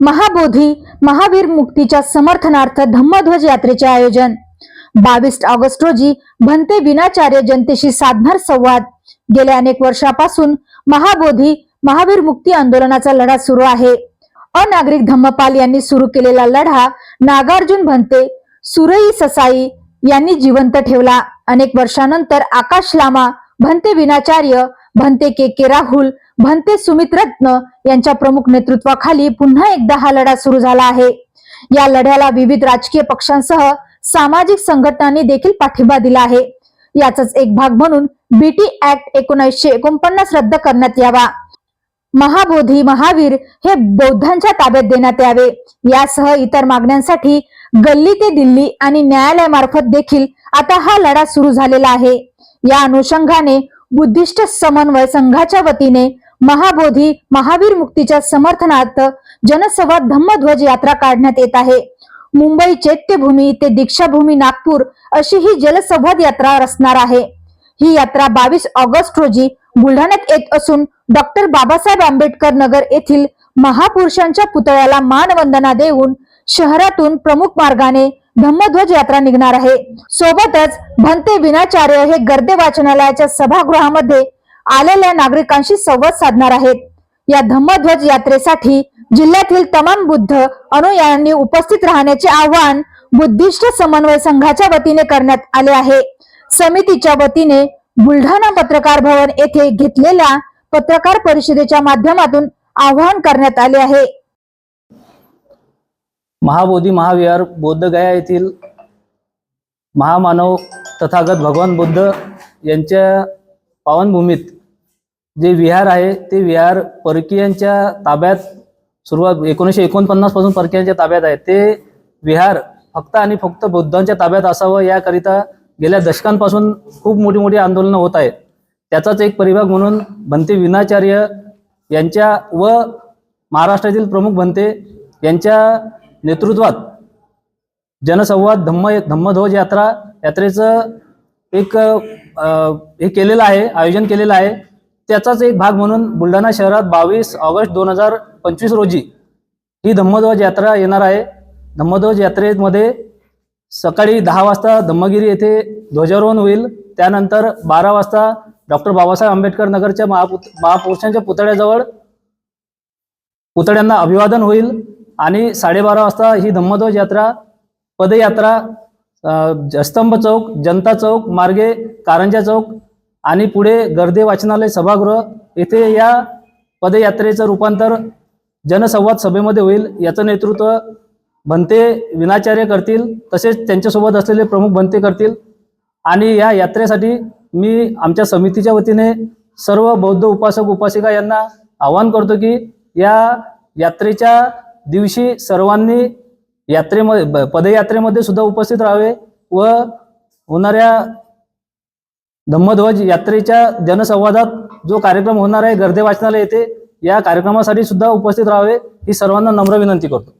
महाबोधी महावीर मुक्तीच्या समर्थनार्थ धम्मध्वज यात्रेचे आयोजन. बावीस ऑगस्ट रोजी भंते विनाचार्य जनतेशी साधणार संवाद. गेल्या अनेक वर्षापासून महाबोधी महावीर मुक्ती आंदोलनाचा लढा सुरू आहे. अनागरिक धम्मपाल यांनी सुरू केलेला लढा नागार्जुन भंते सुरई ससाई यांनी जिवंत ठेवला. अनेक वर्षानंतर आकाश लामा भंते विनाचार्य भंते के के राहुल भंते सुमित रत्न यांच्या प्रमुख नेतृत्वाखाली पुन्हा एकदा हा लढा सुरू झाला आहे. या लढ्याला विविध राजकीय पक्षांसह सामाजिक संघटनांनी देखील पाठिंबा दिला आहे. याचाच एक भाग म्हणून बीटी ऍक्ट एकोणीसशे एकोणपन्नास रद्द करण्यात यावा. महाबोधी महावीर हे बौद्धांच्या ताब्यात देण्यात यावे. यासह इतर मागण्यांसाठी गल्ली ते दिल्ली आणि न्यायालयामार्फत देखील आता हा लढा सुरू झालेला आहे. या अनुषंगाने बुद्धिस्ट समन्वय संघाच्या वतीने महाबोधी महावीर मुक्तीच्या समर्थनार्थ जनसंवाद धम्मध्वज यात्रा काढण्यात येत आहे. मुंबई चैत्यभूमी ते दीक्षाभूमी नागपूर अशी ही जलसंवाद यात्रा रचणार आहे. ही यात्रा बावीस ऑगस्ट रोजी बुलढाण्यात येत असून डॉक्टर बाबासाहेब आंबेडकर नगर येथील महापुरुषांच्या पुतळ्याला मानवंदना देऊन शहरातून प्रमुख मार्गाने धम्मध्वज यात्रा निघणार आहे. सोबतच भंते विनाचार्य हे गर्दे वाचनालयाच्या सभागृहामध्ये आलेल्या नागरिकांशी संवाद साधणार आहेत. या धम्मध्वज यात्रेसाठी जिल्ह्यातील तमाम बुद्ध अनुयायांनी उपस्थित राहण्याचे आवाहन बुद्धिस्ट समन्वय संघाच्या वतीने करण्यात आले आहे. समितीच्या वतीने बुलढाणा पत्रकार भवन येथे घेतलेल्या पत्रकार परिषदेच्या माध्यमातून आवाहन करण्यात आले आहे. महाबोधी महाविहार बौद्धगया येथील महामानव तथागत भगवान बुद्ध यांच्या पावनभूमीत जे विहार आहे ते विहार परकीयांच्या ताब्यात सुरुवात एकोणीसशे एकोणपन्नासपासून परकीयांच्या ताब्यात आहे. ते विहार फक्त आणि फक्त बुद्धांच्या ताब्यात असावं याकरिता गेल्या दशकांपासून खूप मोठी मोठी आंदोलनं होत आहेत. त्याचाच एक परिभाग म्हणून भंते विनाचार्य यांच्या व महाराष्ट्रातील प्रमुख भंते यांच्या नेतृत्वात जनसंवाद धम्म धम्मध्वज यात्रा यात्रेचं एक हे केलेलं आहे आयोजन केलेलं आहे. त्याचाच एक भाग म्हणून बुलढाणा शहरात बावीस ऑगस्ट दोन हजार पंचवीस रोजी ही धम्मध्वज यात्रा येणार आहे. धम्मध्वज यात्रेमध्ये सकाळी दहा वाजता धम्मगिरी येथे ध्वजारोहण होईल. त्यानंतर बारा वाजता डॉक्टर बाबासाहेब आंबेडकर नगरच्या महापुत महापुरुषांच्या पुतळ्याजवळ पुतळ्यांना अभिवादन होईल. आणि साडेबारा वाजता ही धम्मध्वज यात्रा पदयात्रा स्तंभ चौक जनता चौक मार्गे कारंजा चौक आणि पुढे गर्दे वाचनालय सभागृह. येथे या पदयात्रेचं रूपांतर जनसंवाद सभेमध्ये होईल. याचं नेतृत्व भंते विनाचार्य करतील. तसेच त्यांच्यासोबत असलेले प्रमुख भंते करतील. आणि या यात्रेसाठी मी आमच्या समितीच्या वतीने सर्व बौद्ध उपासक उपासिका यांना आवाहन करतो की या यात्रेच्या दिवशी सर्वांनी यात्रेमध्ये पदयात्रेमध्ये सुद्धा उपस्थित राहावे व होणाऱ्या धम्मध्वज यात्रेच्या जनसंवादात जो कार्यक्रम होणार आहे गर्दे वाचनालय येथे या कार्यक्रमासाठी सुद्धा उपस्थित राहावे ही सर्वांना नम्र विनंती करतो.